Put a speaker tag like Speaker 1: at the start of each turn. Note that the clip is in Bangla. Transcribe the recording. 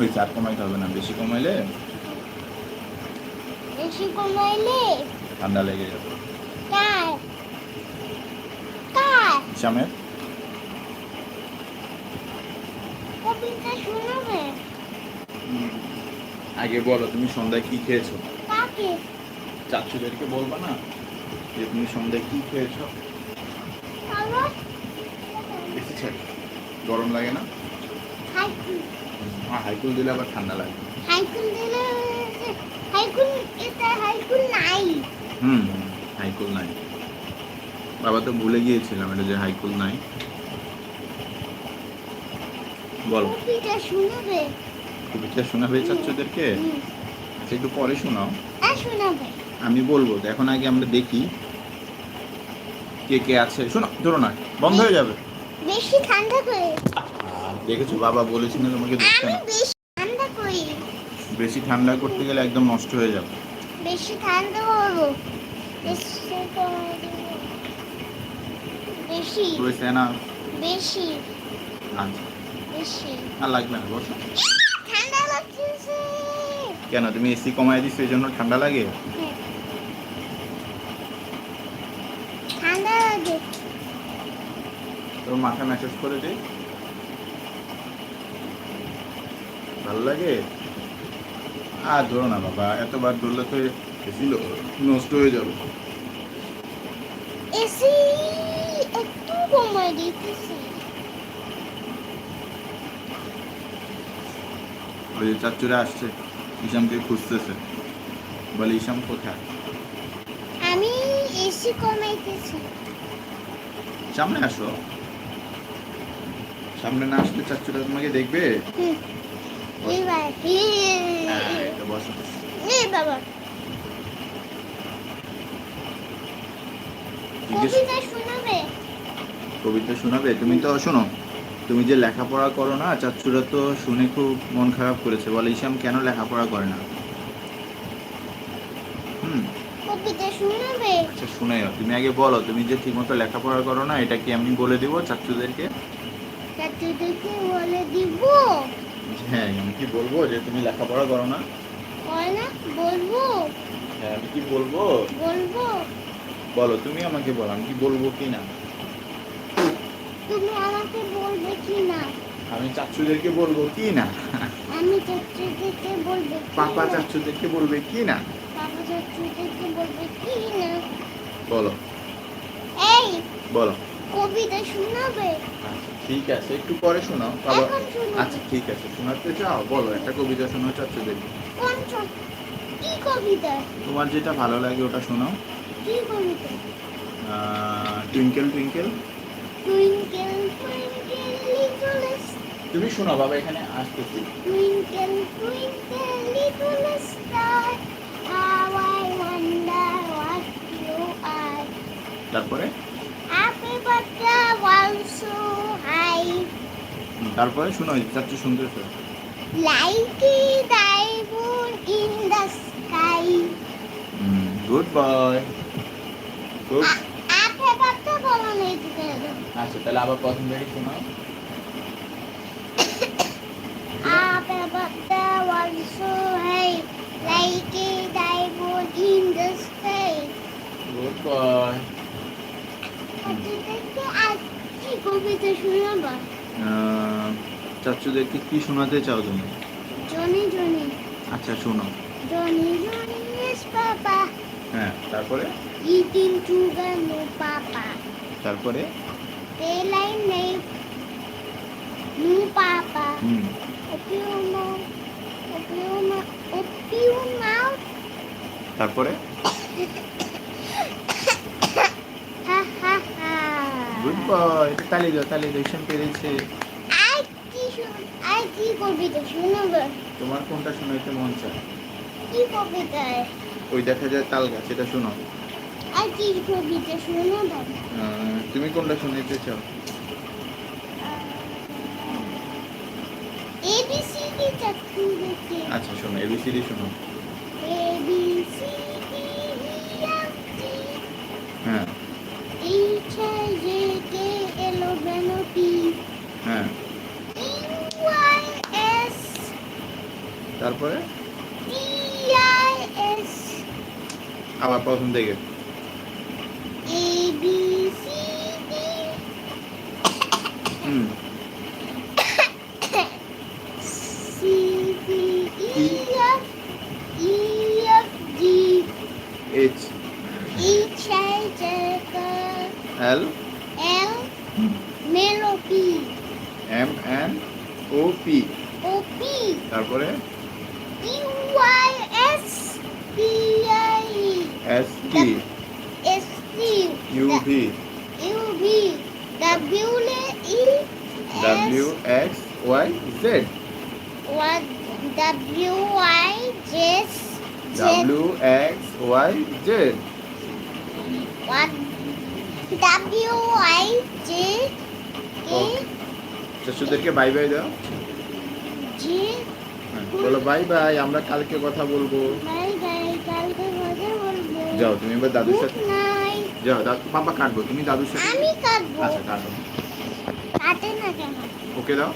Speaker 1: ওই চার কমাইতে হবে না বেশি কমাইলে?
Speaker 2: বেশি কমাইলে?
Speaker 1: ঠান্ডা লেগে যাবে। ইসামের আগে বলো তুমি সন্ধ্যায় কি খেয়েছো? চাচুদেরকে বলবা না যে তুমি সন্ধ্যায় কি খেয়েছো? গরম লাগে না?
Speaker 2: হাইকুল
Speaker 1: দিলে আবার ঠান্ডা লাগে।
Speaker 2: হাইকুল দিলে হাইকুল এটা হাইকুল নাই।
Speaker 1: হুম হাইকুল নাই। বাবা তো ভুলে গিয়েছিলাম এটা যে হাইকুল নাই। বলো।
Speaker 2: কবিতা শোনাবে?
Speaker 1: কবিতা শোনাবে
Speaker 2: হুম।
Speaker 1: আচ্ছা একটু পরে শোনাও।
Speaker 2: শোনাবে।
Speaker 1: আমি বলব এখন আগে আমরা দেখি কে কে আছে। শোনো ধরো না বন্ধ হয়ে যাবে।
Speaker 2: বেশি ঠান্ডা করে।
Speaker 1: দেখেছ? বাবা বলেছি না তোমাকে দেখতে না
Speaker 2: বেশি ঠান্ডা
Speaker 1: করতে গেলে একদম নষ্ট হয়ে যাবে।
Speaker 2: বেশি ঠান্ডা করব বেশি
Speaker 1: হয়েছে না
Speaker 2: বেশি।
Speaker 1: আচ্ছা
Speaker 2: বেশি।
Speaker 1: আর লাগবে না বসো।
Speaker 2: ঠান্ডা লাগতেছে।
Speaker 1: কেন? তুমি এসি কমাই দিচ্ছ এই জন্য ঠান্ডা লাগে।
Speaker 2: ঠান্ডা লাগে।
Speaker 1: তোর মাথা ম্যাসেজ করে দে। ভালো লাগে? আর ধরো না বাবা এতবার ধরলে তো এসি নষ্ট হয়ে যাবে।
Speaker 2: এসি একটু কমাই দিতেছি।
Speaker 1: ওই যে চাচুরা আসছে ইসামকে খুঁজতেছে। বলে ইসাম কোথায়?
Speaker 2: আমি এসি কমাইতেছি।
Speaker 1: সামনে আসো। সামনে না আসলে চাচুরা তোমাকে দেখবে?
Speaker 2: কবিতা শোনাবে
Speaker 1: তুমি তো শোনো তুমি যে লেখাপড়া করো না চাচুরা তো শুনে খুব মন খারাপ করেছে। বলে ইসাম কেন লেখাপড়া করে না? হুম। আচ্ছা শুনে তুমি আগে বলো তুমি যে ঠিকমতো লেখাপড়া করো না এটা কি আমি বলে দিব চাচুদেরকে?
Speaker 2: ছাত্রদেরকে বলে দিব।
Speaker 1: হ্যাঁ আমি কি বলব যে তুমি লেখাপড়া করো না?
Speaker 2: হয় না বলব।
Speaker 1: হ্যাঁ আমি কি বলব?
Speaker 2: বলব।
Speaker 1: বলো তুমি আমাকে বলো আমি কি বলব কি না?
Speaker 2: তুমি আমাকে বলবে কি না?
Speaker 1: আমি চাচুদেরকে বলব কি না?
Speaker 2: আমি ছাত্রদেরকে বলবে
Speaker 1: পাপা চাচুদেরকে বলবে কি না?
Speaker 2: পাপা ছাত্রদেরকে বলবে কি না?
Speaker 1: বলো।
Speaker 2: এই!
Speaker 1: বলো।
Speaker 2: কবিতা শোনাবে?
Speaker 1: আচ্ছা ঠিক আছে একটু পরে শোনাও। বাবা আচ্ছা ঠিক আছে শোনাতে চাও? বলো একটা কবিতা শোনাও
Speaker 2: কোন কি কবিতা?
Speaker 1: তোমার যেটা ভালো লাগে ওটা শোনাও।
Speaker 2: কি কবিতা?
Speaker 1: Twinkle twinkle.
Speaker 2: Twinkle twinkle little
Speaker 1: তুমি শোনাও বাবা এখানে আসতেছি।
Speaker 2: Twinkle, twinkle, little star, how I wonder what you are.
Speaker 1: তারপরে? তারপরে শোনো চারটি
Speaker 2: সুন্দর লাইকি দাই in the sky
Speaker 1: good bye
Speaker 2: আপে পড়তে বলো নে দিতে
Speaker 1: আচ্ছা তাহলে আবার প্রথম বেরি শোনাও
Speaker 2: আপে পড়তে বলছো হেই লাইকি দাই in the sky good bye আচ্ছা কবিতা শোনাবা
Speaker 1: চাচুদেরকে কি শোনাতে চাও তুমি?
Speaker 2: Johnny Johnny.
Speaker 1: আচ্ছা শোনো।
Speaker 2: Johnny Johnny papa.
Speaker 1: হ্যাঁ তারপরে?
Speaker 2: Eating sugar no papa.
Speaker 1: তারপরে?
Speaker 2: তেলাই নেই। নু পাপা।
Speaker 1: হুম।
Speaker 2: ওপিও মা ওপিও মা ওপিও মা।
Speaker 1: তারপরে? Good boy. তালি দাও তালি দাও ইসাম পেরেছে।
Speaker 2: আর কি শোন আর কি কবিতা শোনাবে
Speaker 1: তোমার কোনটা শোনাইতে মন চায়?
Speaker 2: কি কবিতা
Speaker 1: ওই দেখা যায় তাল গাছ এটা শোনো।
Speaker 2: আর কি কবিতা শোনাবে
Speaker 1: তুমি কোনটা শুনাইতে চাও?
Speaker 2: এবিসিডি
Speaker 1: আচ্ছা শোনো এবিসিডি শোনো।
Speaker 2: F
Speaker 1: হ্যাঁ। হ্যাঁ তারপরে
Speaker 2: T I S
Speaker 1: আবার প্রথম থেকে হুম
Speaker 2: E E
Speaker 1: H
Speaker 2: H I J K L
Speaker 1: M N O P
Speaker 2: O P
Speaker 1: তারপরে
Speaker 2: U I S P I E
Speaker 1: S T
Speaker 2: S T
Speaker 1: U V
Speaker 2: U V W E
Speaker 1: W X Y Z
Speaker 2: What W I J Z
Speaker 1: W X Y Z
Speaker 2: What W I J A
Speaker 1: চাচুদেরকে bye bye দাও। হ্যাঁ, বলো বাই বাই আমরা কালকে কথা বলব।
Speaker 2: বাই বাই কালকে মজা বলব।
Speaker 1: যাও তুমি এবার দাদুর সাথে যাও দাদু পাপা কাটবো তুমি দাদুর সাথে
Speaker 2: আচ্ছা কাটবো।
Speaker 1: আচ্ছা ওকে দাও।